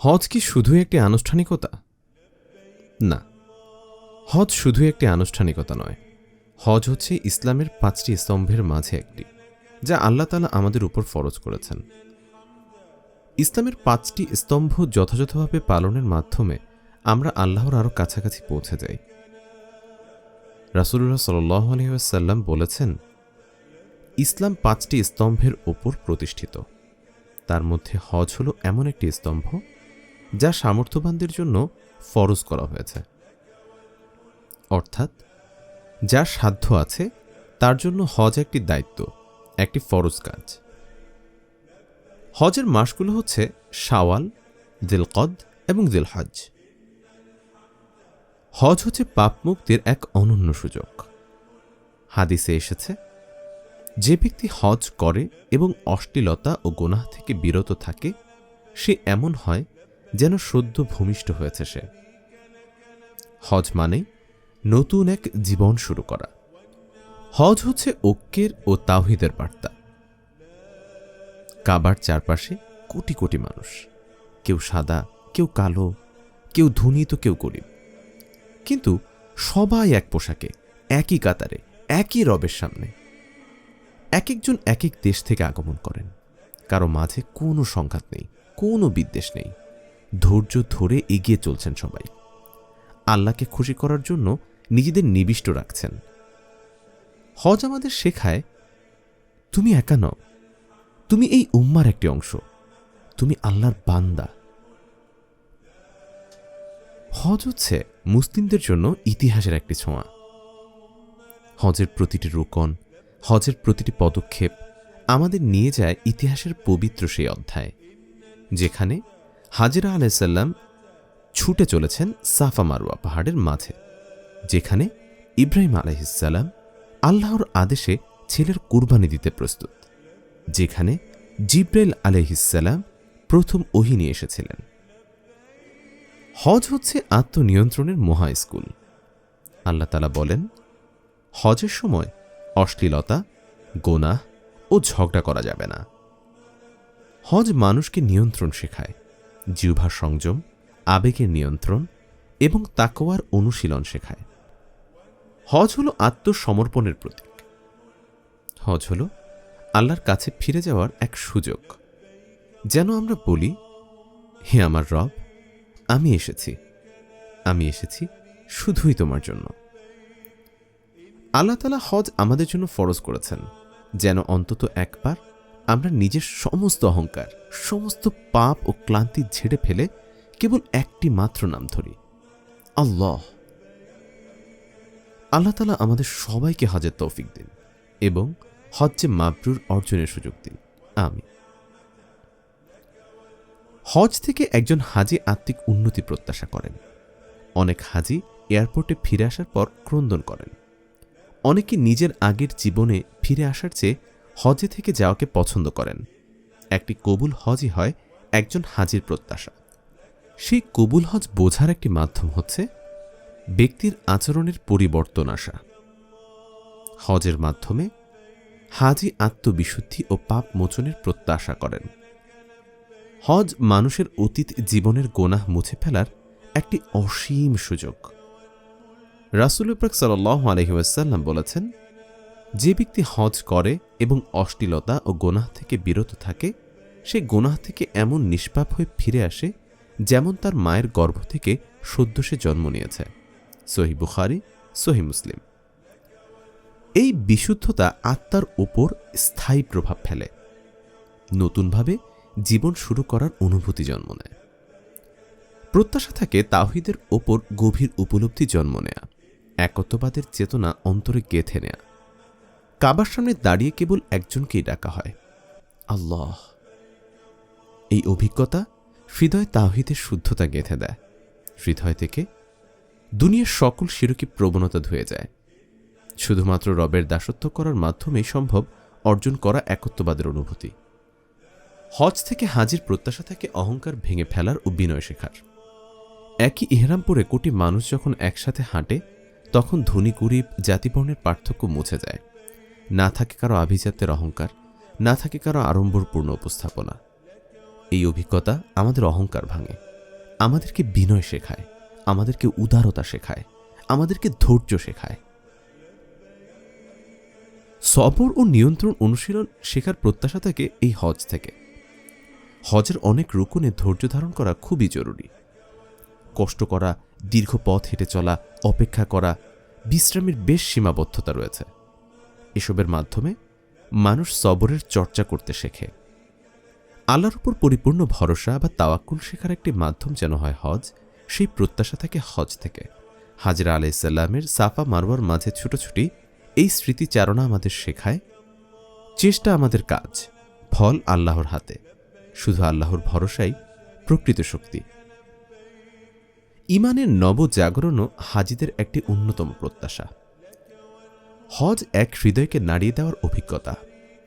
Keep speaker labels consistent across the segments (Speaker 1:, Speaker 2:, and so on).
Speaker 1: হজ কি শুধু একটি আনুষ্ঠানিকতা? না, হজ শুধু একটি আনুষ্ঠানিকতা নয়। হজ হচ্ছে ইসলামের পাঁচটি স্তম্ভের মাঝে একটি, যা আল্লাহ তালা আমাদের উপর ফরজ করেছেন। ইসলামের পাঁচটি স্তম্ভ যথাযথভাবে পালনের মাধ্যমে আমরা আল্লাহর আরও কাছাকাছি পৌঁছে যাই। রাসুল্লাহ সাল্লাহ আলহিহাসাল্লাম বলেছেন, ইসলাম পাঁচটি স্তম্ভের ওপর প্রতিষ্ঠিত। তার মধ্যে হজ হল এমন একটি স্তম্ভ যা সামর্থ্যবানদের জন্য ফরজ করা হয়েছে। অর্থাৎ, যার সাধ্য আছে, তার জন্য হজ একটি দায়িত্ব, একটি ফরজ কাজ। হজের মাসগুলো হচ্ছে শাওয়াল, দিলকদ এবং দিলহজ। হজ হচ্ছে পাপ মুক্তির এক অনন্য সুযোগ। হাদিসে এসেছে, যে ব্যক্তি হজ করে এবং অশ্লীলতা ও গোনাহ থেকে বিরত থাকে, সে এমন হয় যেন সদ্য ভূমিষ্ঠ হয়েছে সে। হজ মানে নতুন এক জীবন শুরু করা। হজ হচ্ছে ঐক্যের ও তাওহিদের বার্তা। কাবার চারপাশে কোটি কোটি মানুষ। কেউ সাদা, কেউ কালো, কেউ ধনী তো কেউ গরিব। কিন্তু সবাই এক পোশাকে, একই কাতারে, একই রবের সামনে। এক একজন এক এক দেশ থেকে আগমন করেন। কারও মাঝে কোনো সংঘাত নেই, কোনো বিদ্বেষ নেই। ধৈর্য ধরে এগিয়ে চলছেন সবাই। আল্লাহকে খুশি করার জন্য নিজেদের নিবিষ্ট রাখছেন। হজ আমাদের শেখায়, তুমি একা নও তুমি এই উম্মার একটি অংশ। তুমি আল্লাহর বান্দা। হজ হচ্ছে মুসলিমদের জন্য ইতিহাসের একটি ছোঁয়া। হজের প্রতিটি রোকন, হজের প্রতিটি পদক্ষেপ আমাদের নিয়ে যায় ইতিহাসের পবিত্র সেই অধ্যায়, যেখানে হাজিরা আলাইসাল্লাম ছুটে চলেছেন সাফা মারুয়া পাহাড়ের মাঝে, যেখানে ইব্রাহিম আলহিসাল্লাম আল্লাহর আদেশে ছেলের কুরবানি দিতে প্রস্তুত। যেখানে জিব্রাইল আলহিসাল্লাম প্রথম ওহি নিয়ে এসেছিলেন। হজ হচ্ছে আত্মনিয়ন্ত্রণের মহা স্কুল। আল্লাহ তালা বলেন, হজের সময় অশ্লীলতা, গোনাহ ও ঝগড়া করা যাবে না। হজ মানুষকে নিয়ন্ত্রণ শেখায়, জিহ্বার সংযম, আবেগের নিয়ন্ত্রণ এবং তাকোয়ার অনুশীলন শেখায়। হজ হল আত্মসমর্পণের প্রতীক। হজ হল আল্লাহর কাছে ফিরে যাওয়ার এক সুযোগ। যেন আমরা বলি, হে আমার রব, আমি এসেছি। আমি এসেছি শুধুই তোমার জন্য। আল্লাহ তালা হজ আমাদের জন্য ফরজ করেছেন, যেন অন্তত একবার আমরা নিজের সমস্ত অহংকার, সমস্ত পাপ ও ক্লান্তি ঝেড়ে ফেলে কেবল একটি মাত্র নাম ধরি, আল্লাহ। আল্লাহ তালা আমাদের সবাইকে হজের তৌফিক দিন এবং হজ্জে মাবরুর অর্জনের সুযোগ দিন। আমি হজ থেকে একজন হাজি আত্মিক উন্নতি প্রত্যাশা করেন। অনেক হাজি এয়ারপোর্টে ফিরে আসার পর ক্রন্দন করেন। অনেকে নিজের আগের জীবনে ফিরে আসার চেয়ে হজে থেকে যাওয়াকে পছন্দ করেন। একটি কবুল হজই হয় একজন হাজির প্রত্যাশা। সেই কবুল হজ বোঝার একটি মাধ্যম হচ্ছে ব্যক্তির আচরণের পরিবর্তন আসা। হজের মাধ্যমে হাজি আত্মবিশুদ্ধি ও পাপ মোচনের প্রত্যাশা করেন। হজ মানুষের অতীত জীবনের গোনাহ মুছে ফেলার একটি অসীম সুযোগ। রাসুল পাক সাল্লাহ আলহিউসাল্লাম বলেছেন, যে ব্যক্তি হজ করে এবং অশ্লীলতা ও গোনাহ থেকে বিরত থাকে, সে গোনাহ থেকে এমন নিষ্পাপ হয়ে ফিরে আসে যেমন তার মায়ের গর্ভ থেকে সদ্য সে জন্ম নিয়েছে। সহি বুখারি সহি মুসলিম। এই বিশুদ্ধতা আত্মার ওপর স্থায়ী প্রভাব ফেলে। নতুনভাবে জীবন শুরু করার অনুভূতি জন্ম নেয়। প্রত্যাশা থাকে তাহিদের ওপর গভীর উপলব্ধি জন্ম নেয়া, একত্ববাদের চেতনা অন্তরে গেঁথে নেয়া। কাবার সামনে দাঁড়িয়ে কেবল একজনকেই ডাকা হয়, আল্লাহ। এই অভিজ্ঞতা হৃদয় তাহিদের শুদ্ধতা গেঁথে দেয়। হৃদয় থেকে দুনিয়ার সকল শিরকি প্রবণতা ধুয়ে যায়। শুধুমাত্র রবের দাসত্ব করার মাধ্যমেই সম্ভব অর্জন করা একত্ববাদের অনুভূতি। হজ থেকে হাজির প্রত্যাশা থেকে অহংকার ভেঙে ফেলার ও বিনয় শেখার। একই ইহরাম পরে কোটি মানুষ যখন একসাথে হাঁটে, তখন ধনী গরিব জাতিবর্ণের পার্থক্য মুছে যায়। না থাকে কারও আভিজাত্যের অহংকার, না থাকে কারও আড়ম্বরপূর্ণ উপস্থাপনা। এই অভিজ্ঞতা আমাদের অহংকার ভাঙে, আমাদেরকে বিনয় শেখায়, আমাদেরকে উদারতা শেখায়, আমাদেরকে ধৈর্য শেখায়। সবর ও নিয়ন্ত্রণ অনুশীলন শেখার প্রত্যাশা থাকে এই হজ থেকে। হজের অনেক রুকুনে ধৈর্য ধারণ করা খুবই জরুরি। কষ্ট করা, দীর্ঘ পথ হেঁটে চলা, অপেক্ষা করা, বিশ্রামের বেশ সীমাবদ্ধতা রয়েছে। এসবের মাধ্যমে মানুষ সবরের চর্চা করতে শেখে। আল্লাহর উপর পরিপূর্ণ ভরসা বা তাওয়াক্কুল শেখার একটি মাধ্যম যেন হয় হজ, সেই প্রত্যাশা থাকে হজ থেকে। হাজরা আলাইসাল্লামের সাফা মারওয়ার মাঝে ছুটোছুটি এই স্মৃতিচারণা আমাদের শেখায়, চেষ্টা আমাদের কাজ, ফল আল্লাহর হাতে, শুধু আল্লাহর ভরসাই প্রকৃত শক্তি। ইমানের নবজাগরণও হাজিদের একটি অন্যতম প্রত্যাশা। হজ এক হৃদয়কে নাড়িয়ে দেওয়ার অভিজ্ঞতা,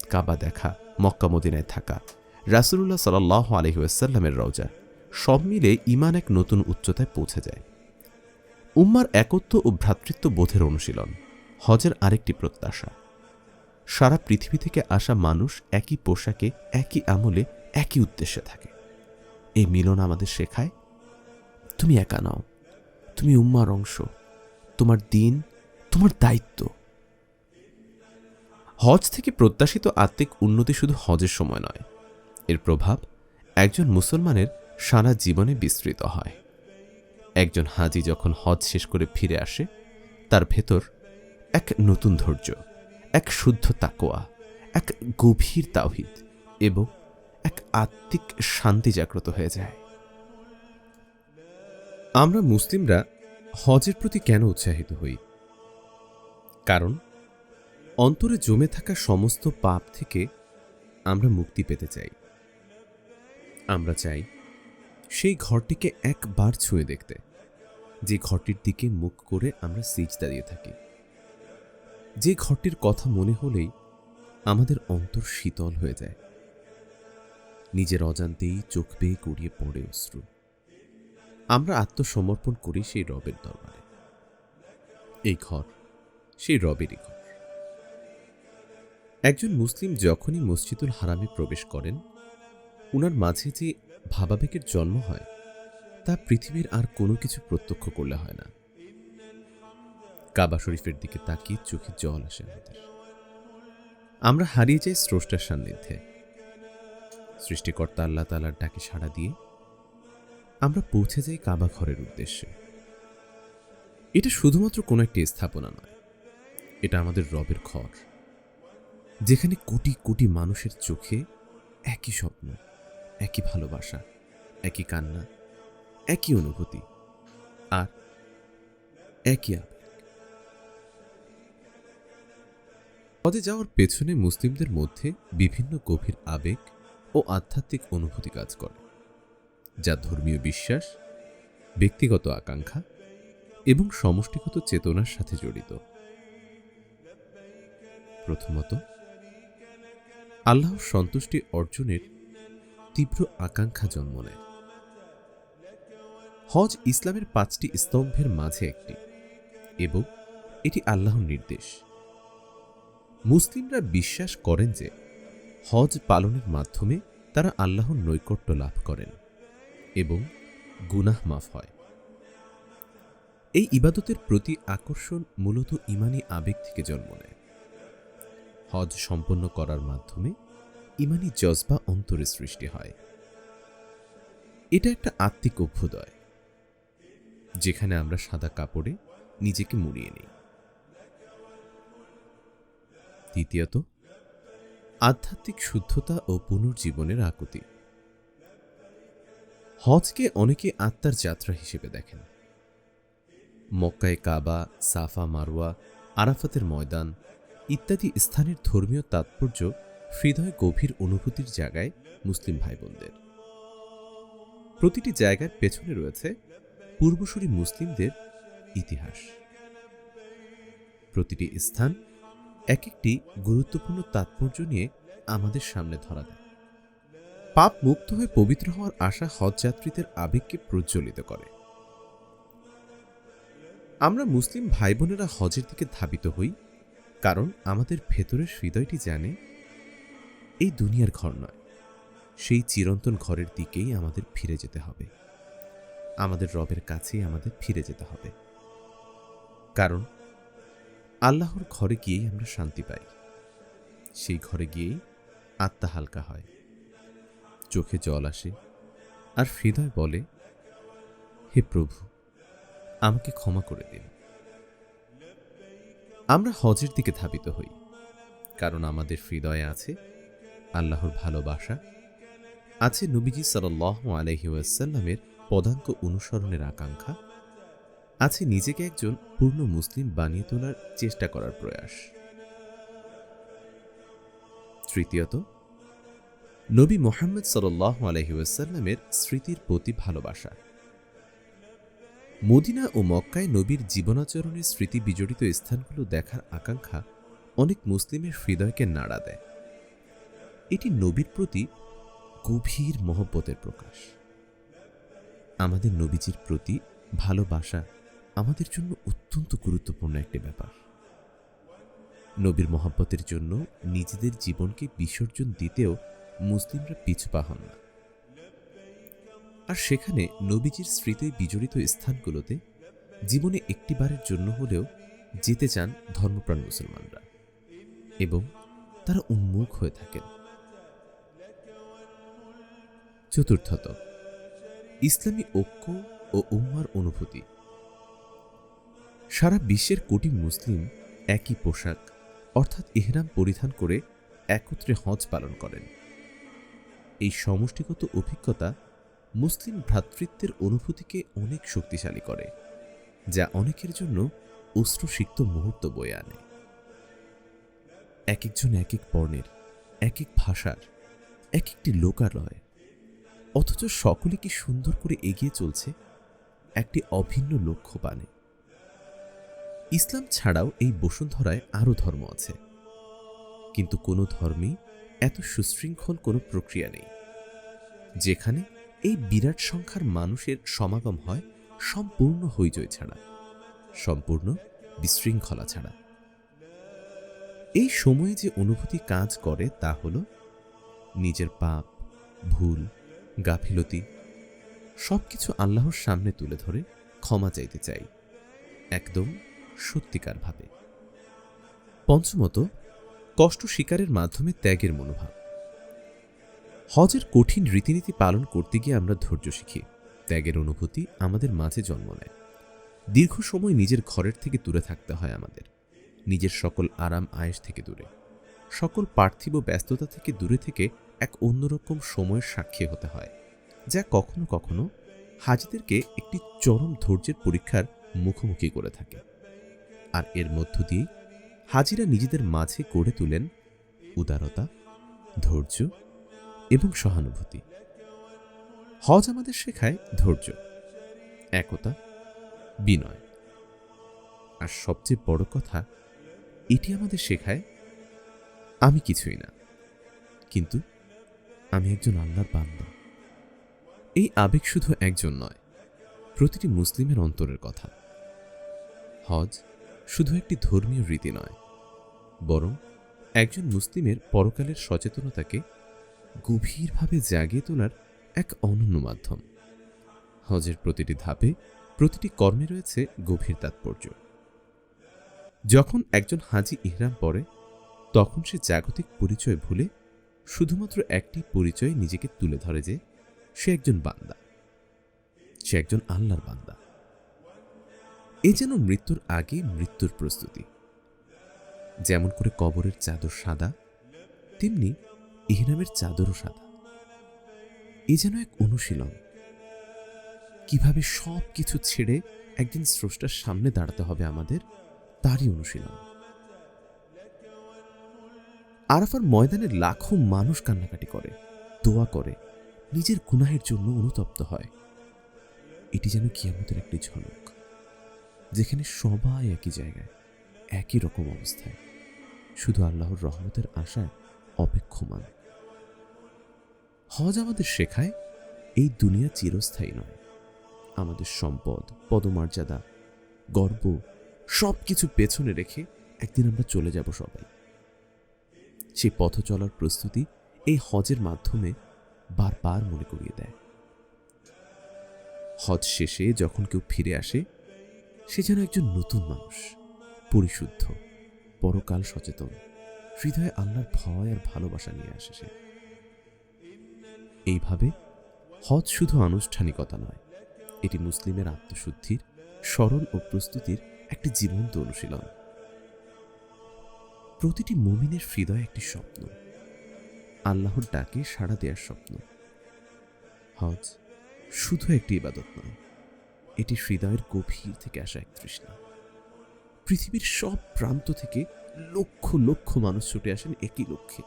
Speaker 1: কাবা দেখা, মক্কা মদিনায় থাকা, রাসুলুল্লাহ সাল্লাহ আলহিউসাল্লামের রওজা, সব মিলে ইমান এক নতুন উচ্চতায় পৌঁছে যায়। উম্মার একত্ব ও ভ্রাতৃত্ব বোধের অনুশীলন। হজের আরেকটি প্রত্যাশা। সারা পৃথিবী থেকে আসা মানুষ একই পোশাকে, একই আমলে, একই উদ্দেশ্যে থাকে। এই মিলন আমাদের শেখায়, তুমি একা নাও, তুমি উম্মার অংশ, তোমার দিন, তোমার দায়িত্ব। হজ থেকে প্রত্যাশিত আত্মিক উন্নতি শুধু হজের সময় নয়। এর প্রভাব একজন মুসলমানের সারা জীবনে বিস্তৃত হয়। একজন হাজি যখন হজ শেষ করে ফিরে আসে, তার ভেতর এক নতুন ধৈর্য, এক শুদ্ধ তাকোয়া এক গভীর তাওহিদ এবং এক আত্মিক শান্তি জাগ্রত হয়ে যায়। আমরা মুসলিমরা হজের প্রতি কেন উৎসাহিত হই? কারণ, অন্তরে জমে থাকা সমস্ত পাপ থেকে আমরা মুক্তি পেতে চাই। আমরা চাই সেই ঘরটিকে একবার ছুঁয়ে দেখতে, যে ঘরটির দিকে মুখ করে আমরা সিজদা দিয়ে থাকি। যে ঘরটির কথা মনে হলেই আমাদের অন্তর শীতল হয়ে যায়। নিজের অজান্তেই চোখ বেয়ে গড়িয়ে পড়ে অশ্রু। আমরা আত্মসমর্পণ করি সেই রবের দরবারে। এই ঘর সেই রবেরই ঘর। একজন মুসলিম যখনই মসজিদুল হারামে প্রবেশ করেন, উনার মাঝে যে ভাবাবেগের জন্ম হয়, তা পৃথিবীর আর কোনো কিছু প্রত্যক্ষ করলে হয় না। কাবা শরীফের দিকে তাকিয়ে চোখে জল আসে আমাদের। আমরা হারিয়ে যাই স্রষ্টার সান্নিধ্যে। সৃষ্টিকর্তা আল্লাহ তালার ডাকে সাড়া দিয়ে আমরা পৌঁছে যাই কাবা ঘরের উদ্দেশ্যে। এটা শুধুমাত্র কোনো একটি স্থাপনা নয়, এটা আমাদের রবের ঘর, যেখানে কোটি কোটি মানুষের চোখে একই স্বপ্ন, একই ভালোবাসা, একই কান্না, একই অনুভূতি, আর একই আবেগ। হজে যাওয়ার পেছনে মুসলিমদের মধ্যে বিভিন্ন গভীর আবেগ ও আধ্যাত্মিক অনুভূতি কাজ করে, যা ধর্মীয় বিশ্বাস, ব্যক্তিগত আকাঙ্ক্ষা এবং সমষ্টিগত চেতনার সাথে জড়িত। প্রথমত, আল্লাহর সন্তুষ্টি অর্জনের তীব্র আকাঙ্ক্ষা জন্ম নেয়। হজ ইসলামের পাঁচটি স্তম্ভের মাঝে একটি এবং এটি আল্লাহর নির্দেশ। মুসলিমরা বিশ্বাস করেন যে হজ পালনের মাধ্যমে তারা আল্লাহর নৈকট্য লাভ করেন এবং গুনাহ মাফ হয়। এই ইবাদতের প্রতি আকর্ষণ মূলত ইমানি আবেগ থেকে জন্ম নেয়। হজ সম্পন্ন করার মাধ্যমে ইমানি জজবা অন্তরে সৃষ্টি হয়। এটা একটা আত্মিক অভ্যুদয়, যেখানে আমরা সাদা কাপড়ে নিজেকে মুড়িয়ে নিই। দ্বিতীয়ত, আধ্যাত্মিক শুদ্ধতা ও পুনর্জীবনের আকুতি। হজকে অনেকে আত্মার যাত্রা হিসেবে দেখেন। মক্কায় কাবা, সাফা, মারওয়া, আরাফাতের ময়দান ইত্যাদি স্থানের ধর্মীয় তাৎপর্য হৃদয় গভীর অনুভূতির জায়গায় মুসলিম ভাই বোনদের প্রতিটি জায়গার পেছনে রয়েছে পূর্বসূরি মুসলিমদের ইতিহাস। প্রতিটি স্থান এক একটি গুরুত্বপূর্ণ তাৎপর্য নিয়ে আমাদের সামনে ধরা দেয়। পাপ মুক্ত হয়ে পবিত্র হওয়ার আশা হজযাত্রীদের আবেগকে প্রজ্বলিত করে। আমরা মুসলিম ভাই বোনেরা হজের দিকে ধাবিত হই কারণ আমাদের ভেতরের হৃদয়টি জানে এই দুনিয়ার ঘর নয়। সেই চিরন্তন ঘরের দিকেই আমাদের ফিরে যেতে হবে। আমাদের রবের কাছেই আমাদের ফিরে যেতে হবে। কারণ আল্লাহর ঘরে গিয়েই আমরা শান্তি পাই। সেই ঘরে গিয়েই আত্মা হালকা হয়। চোখে জল আসে আর হৃদয় বলে, হে প্রভু, আমাকে ক্ষমা করে দিন। আমরা হজের দিকে ধাবিত হই, কারণ আমাদের হৃদয়ে আছে আল্লাহর ভালোবাসা, আছে নবীজি সাল্লাহ আলহি ওয়াসাল্লামের পদাঙ্ক অনুসরণের আকাঙ্ক্ষা আছে নিজেকে একজন পূর্ণ মুসলিম বানিয়ে তোলার চেষ্টা করার প্রয়াস। তৃতীয়ত, নবী মোহাম্মদ সাল্লাহ আলহি ওয়াসাল্লামের স্মৃতির প্রতি ভালোবাসা। মদিনা ও মক্কায় নবীর জীবনাচরণের স্মৃতি বিজড়িত স্থানগুলো দেখার আকাঙ্ক্ষা অনেক মুসলিমের হৃদয়কে নাড়া দেয়। এটি নবীর প্রতি গভীর মহব্বতের প্রকাশ। আমাদের নবীজির প্রতি ভালোবাসা আমাদের জন্য অত্যন্ত গুরুত্বপূর্ণ একটি ব্যাপার। নবীর মহাব্বতের জন্য নিজেদের জীবনকে বিসর্জন দিতেও মুসলিমরা পিছপা হন না। আর সেখানে নবীজির স্মৃতি বিজড়িত স্থানগুলোতে জীবনে একটিবারের জন্য হলেও যেতে চান ধর্মপ্রাণ মুসলমানরা এবং তারা উন্মুখ হয়ে থাকেন। চতুর্থত, ইসলামী ঐক্য ও উম্মার অনুভূতি। সারা বিশ্বের কোটি মুসলিম একই পোশাক, অর্থাৎ ইহরাম পরিধান করে একত্রে হজ পালন করেন। এই সমষ্টিগত অভিজ্ঞতা মুসলিম ভ্রাতৃত্বের অনুভূতিকে অনেক শক্তিশালী করে, যা অনেকের জন্য অশ্রুসিক্ত মুহূর্ত বয়ে আনে। এক একজন এক এক বর্ণের এক এক ভাষার এক একটি লোকালয়, অথচ সকলে কি সুন্দর করে এগিয়ে চলছে, একটি অভিন্ন লক্ষ্য পানে। ইসলাম ছাড়াও এই বসুন্ধরায় আরও ধর্ম আছে। কিন্তু কোনো ধর্মেই এত সুশৃঙ্খল কোনো প্রক্রিয়া নেই। যেখানে এই বিরাট সংখ্যার মানুষের সমাগম হয় সম্পূর্ণ হইচই ছাড়া, সম্পূর্ণ বিশৃঙ্খলা ছাড়া। এই সময়ে যে অনুভূতি কাজ করে তা হল নিজের পাপ, ভুল, গাফিলতি সবকিছু আল্লাহর সামনে তুলে ধরে ক্ষমা চাইতে চাই। একদম সত্যিকারভাবে। পঞ্চমত, কষ্ট স্বীকারের মাধ্যমে ত্যাগের মনোভাব। হজের কঠিন রীতিনীতি পালন করতে গিয়ে আমরা ধৈর্য শিখি। ত্যাগের অনুভূতি আমাদের মাঝে জন্ম নেয়। দীর্ঘ সময় নিজের ঘরের থেকে দূরে থাকতে হয় আমাদের। নিজের সকল আরাম আয়েস থেকে দূরে। সকল পার্থিব ব্যস্ততা থেকে দূরে থেকে এক অন্যরকম সময়ের সাক্ষী হতে হয়, যা কখনো কখনো হাজিদেরকে একটি চরম ধৈর্যের পরীক্ষার মুখোমুখি করে থাকে। আর এর মধ্য দিয়ে হাজিরা নিজেদের মাঝে গড়ে তোলেন উদারতা, ধৈর্য এবং সহানুভূতি। হজ আমাদের শেখায় ধৈর্য, একতা, বিনয়। আর সবচেয়ে বড় কথা, এটি আমাদের শেখায়, আমি কিছুই না, কিন্তু আমি একজন আল্লাহর বান্দা। এই আবেগ শুধু একজন নয়, প্রতিটি মুসলিমের অন্তরের কথা। হজ শুধু একটি ধর্মীয় রীতি নয়, বরং একজন মুসলিমের পরকালের সচেতনতাকে গভীরভাবে জাগিয়ে তোলার এক অনন্য মাধ্যম। হজের প্রতিটি ধাপে প্রতিটি কর্মে রয়েছে গভীর তাৎপর্য। যখন একজন হাজি ইহরাম পড়ে, তখন সে জাগতিক পরিচয় ভুলে শুধুমাত্র একটি পরিচয় নিজেকে তুলে ধরে যে সে একজন বান্দা, সে একজন আল্লাহর বান্দা। এ যেন মৃত্যুর আগে মৃত্যুর প্রস্তুতি। যেমন করে কবরের চাদর সাদা, তেমনি ইহরামের চাদরও সাদা। এ যেন এক অনুশীলন। কীভাবে সব কিছু ছেড়ে একদিন স্রষ্টার সামনে দাঁড়াতে হবে আমাদের, তারই অনুশীলন। আরাফার ময়দানে লাখো মানুষ কান্নাকাটি করে, দোয়া করে, নিজের গুনাহের জন্য অনুতপ্ত হয়। এটি যেন কিয়ামতের একটি ঝলক। যেখানে সবাই একই জায়গায়, একই রকম অবস্থায়। শুধু আল্লাহর রহমতের আশায় অপেক্ষমান। হজ আমাদের শেখায়, এই দুনিয়া চিরস্থায়ী নয়। আমাদের সম্পদ, পদমর্যাদা, গর্ব সব কিছু পেছনে রেখে একদিন আমরা চলে যাব সবাই। সেই পথ চলার প্রস্তুতি এই হজের মাধ্যমে বারবার মনে করিয়ে দেয়। হজ শেষে যখন কেউ ফিরে আসে সে যেন একজন নতুন মানুষ, পরিশুদ্ধ, পরকাল সচেতন। হৃদয়ে আল্লাহর ভয় আর ভালোবাসা নিয়ে আসে সে। এইভাবে হজ শুধু আনুষ্ঠানিকতা নয়, এটি মুসলিমের আত্মশুদ্ধির, স্মরণ ও প্রস্তুতির একটি জীবন্ত অনুশীলন। প্রতিটি মমিনের হৃদয় একটি স্বপ্ন। আল্লাহর ডাকে সাড়া দেওয়ার স্বপ্ন। হজ শুধু একটি ইবাদত নয় এটি হৃদয়ের গভীর থেকে আসা এক তৃষ্ণা। পৃথিবীর সব প্রান্ত থেকে লক্ষ লক্ষ মানুষ ছুটে আসেন একই লক্ষ্যে।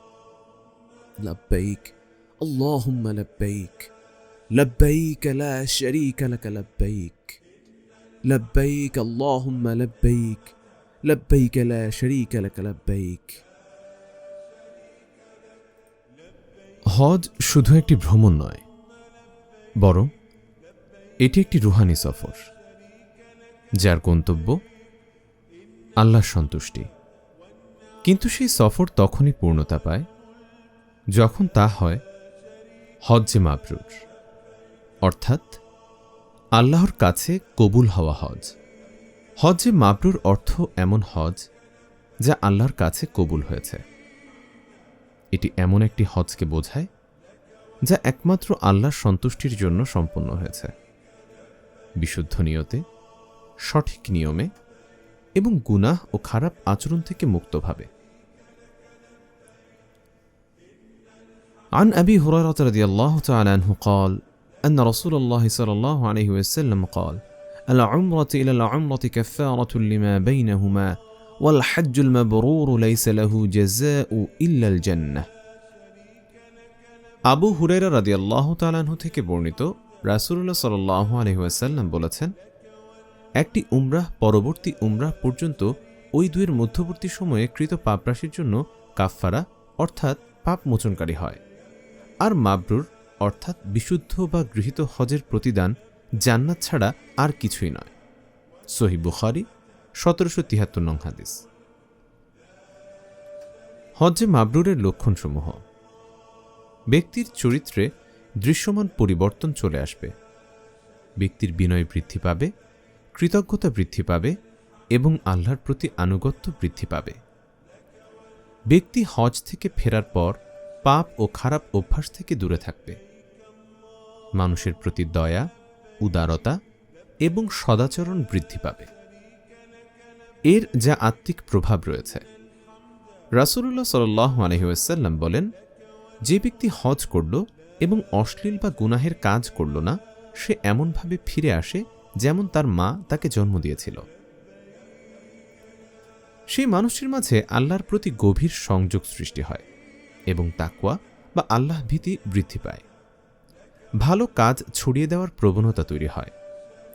Speaker 1: লাব্বাইক, আল্লাহুম্মা লাব্বাইক লাব্বাইক লা শারীকা লাক লাব্বাইক লাব্বাইক আল্লাহুম্মা লাব্বাইক লাব্বাইক লা শারীকা লাক লাব্বাইক। হজ শুধু একটি ভ্রমণ নয়, বরং এটি একটি রুহানি সফর, যার গন্তব্য আল্লাহর সন্তুষ্টি। কিন্তু সেই সফর তখনই পূর্ণতা পায় যখন তা হয় হজ্জে মাবরুর, অর্থাৎ আল্লাহর কাছে কবুল হওয়া হজ। হজ্জে মাবরুর অর্থ এমন হজ যা আল্লাহর কাছে কবুল হয়েছে। এটি এমন একটি হজকে বোঝায় যা একমাত্র আল্লাহর সন্তুষ্টির জন্য সম্পন্ন হয়েছে। বিশুদ্ধ নিয়তে সঠিক নিয়মে এবং গুনাহ ও খারাপ আচরণ থেকে মুক্তভাবে عن أبي هريرة رضي الله تعالى عنه قال أن رسول الله صلى الله عليه وسلم قال العمرة إلى العمرة كفارة لما بينهما والحج المبرور ليس له جزاء إلا الجنة আবু হুরেরা রাদি আল্লাহ তালাহু থেকে বর্ণিত রাসুল্লাহ সাল্লাহ আলহিহাসাল্লাম বলেছেন, একটি উমরাহ পরবর্তী উমরাহ পর্যন্ত ওই দুয়ের মধ্যবর্তী সময়ে কৃত পাপরাশির জন্য কাফফারা, অর্থাৎ পাপ মোচনকারী হয়। আর মাবরুর, অর্থাৎ বিশুদ্ধ বা গৃহীত হজের প্রতিদান জান্নাত ছাড়া আর কিছুই নয়। সহি বুখারি, সতেরোশো তিয়াত্তর নং হাদিস। হজ্জে মাবরুরের লক্ষণসমূহ। ব্যক্তির চরিত্রে দৃশ্যমান পরিবর্তন চলে আসবে। ব্যক্তির বিনয় বৃদ্ধি পাবে, কৃতজ্ঞতা বৃদ্ধি পাবে এবং আল্লাহর প্রতি আনুগত্য বৃদ্ধি পাবে। ব্যক্তি হজ থেকে ফেরার পর পাপ ও খারাপ অভ্যাস থেকে দূরে থাকবে। মানুষের প্রতি দয়া, উদারতা এবং সদাচরণ বৃদ্ধি পাবে। এর যা আত্মিক প্রভাব রয়েছে। রাসুল্লাহ সাল্লাহ আলহিউসাল্লাম বলেন, যে ব্যক্তি হজ করল এবং অশ্লীল বা গুনাহের কাজ করল না, সে এমনভাবে ফিরে আসে যেমন তার মা তাকে জন্ম দিয়েছিল। সেই মানুষটির মাঝে আল্লাহর প্রতি গভীর সংযোগ সৃষ্টি হয় এবং তাকুয়া বা আল্লাহ ভীতি বৃদ্ধি পায়। ভালো কাজ ছড়িয়ে দেওয়ার প্রবণতা তৈরি হয়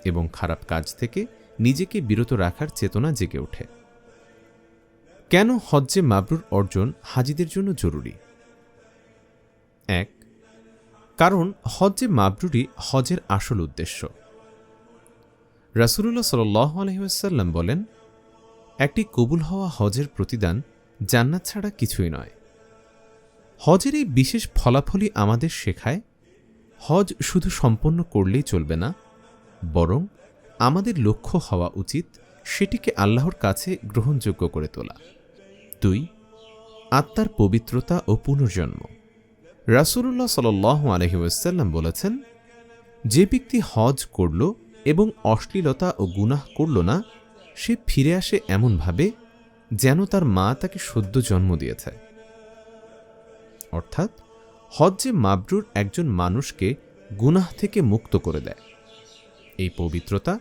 Speaker 1: এবং খারাপ কাজ থেকে নিজেকে বিরত রাখার চেতনা জেগে ওঠে। কেন হজ্জে মাবরুর অর্জন হাজিদের জন্য জরুরি? এক কারণ হজ্জে মাবরুরই হজের আসল উদ্দেশ্য। রাসুলুল্লাহ সাল আলহিহাসাল্লাম বলেন, একটি কবুল হওয়া হজের প্রতিদান জান্নাত ছাড়া কিছুই নয়। হজের এই বিশেষ ফলাফলই আমাদের শেখায়, হজ শুধু সম্পন্ন করলেই চলবে না, বরং আমাদের লক্ষ্য হওয়া উচিত সেটিকে আল্লাহর কাছে গ্রহণযোগ্য করে তোলা। দুই, আত্মার পবিত্রতা ও পুনর্জন্ম। রাসুল্লাহ সাল আলহিউসাল্লাম বলেছেন, যে ব্যক্তি হজ করল এবং অশ্লীলতা ও গুনাহ করল না, সে ফিরে আসে এমনভাবে যেন তার মা তাকে সদ্য জন্ম দিয়েছে। অর্থাৎ, হজ্জে মাবরুর একজন মানুষকে গুনাহ থেকে মুক্ত করে দেয়। এই পবিত্রতা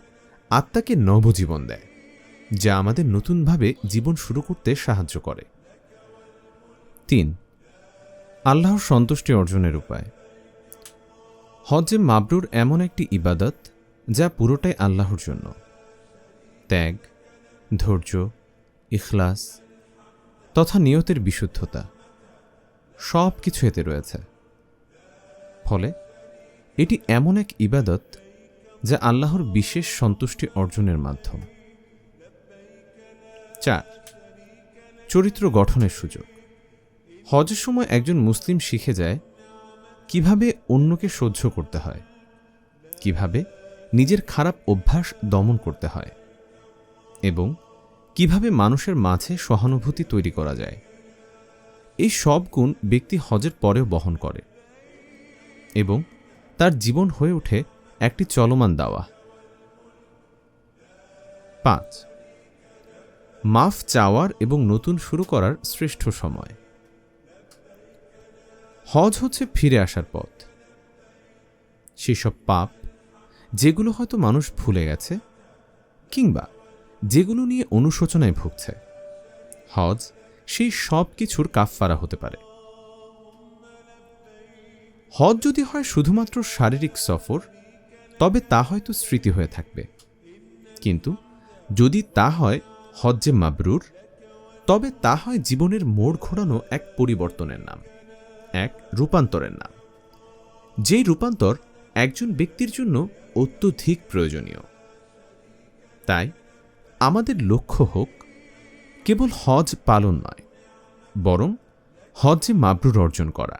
Speaker 1: আত্মাকে নবজীবন দেয়, যা আমাদের নতুনভাবে জীবন শুরু করতে সাহায্য করে। তিন আল্লাহর সন্তুষ্টি অর্জনের উপায়। হজ্জে মাবরুর এমন একটি ইবাদত যা পুরোটাই আল্লাহর জন্য। ত্যাগ, ধৈর্য, ইখলাস তথা নিয়তের বিশুদ্ধতা সব কিছু এতে রয়েছে। ফলে এটি এমন এক ইবাদত যা আল্লাহর বিশেষ সন্তুষ্টি অর্জনের মাধ্যম। চার, চরিত্র গঠনের সুযোগ। হজের সময় একজন মুসলিম শিখে যায় কীভাবে অন্যকে সহ্য করতে হয়, কীভাবে নিজের খারাপ অভ্যাস দমন করতে হয় এবং কীভাবে মানুষের মাঝে সহানুভূতি তৈরি করা যায়। এই সব গুণ ব্যক্তি হজের পরেও বহন করে এবং তার জীবন হয়ে ওঠে একটি চলমান দাওয়া। পাঁচ, মাফ চাওয়ার এবং নতুন শুরু করার শ্রেষ্ঠ সময়। হজ হচ্ছে ফিরে আসার পথ। সেসব পাপ, যেগুলো হয়তো মানুষ ভুলে গেছে, কিংবা যেগুলো নিয়ে অনুশোচনায় ভুগছে, হজ সেই সব কিছুর কাফফারা হতে পারে। হজ যদি হয় শুধুমাত্র শারীরিক সফর, তবে তা হয়তো স্মৃতি হয়ে থাকবে। কিন্তু যদি তা হয় হজ্জে মাবরুর, তবে তা হয় জীবনের মোড় ঘোরানো এক পরিবর্তনের নাম। এক রূপান্তরের নাম। যেই রূপান্তর একজন ব্যক্তির জন্য অত্যধিক প্রয়োজনীয়। তাই আমাদের লক্ষ্য হোক, কেবল হজ পালন নয়, বরং হজে মাবরুর অর্জন করা।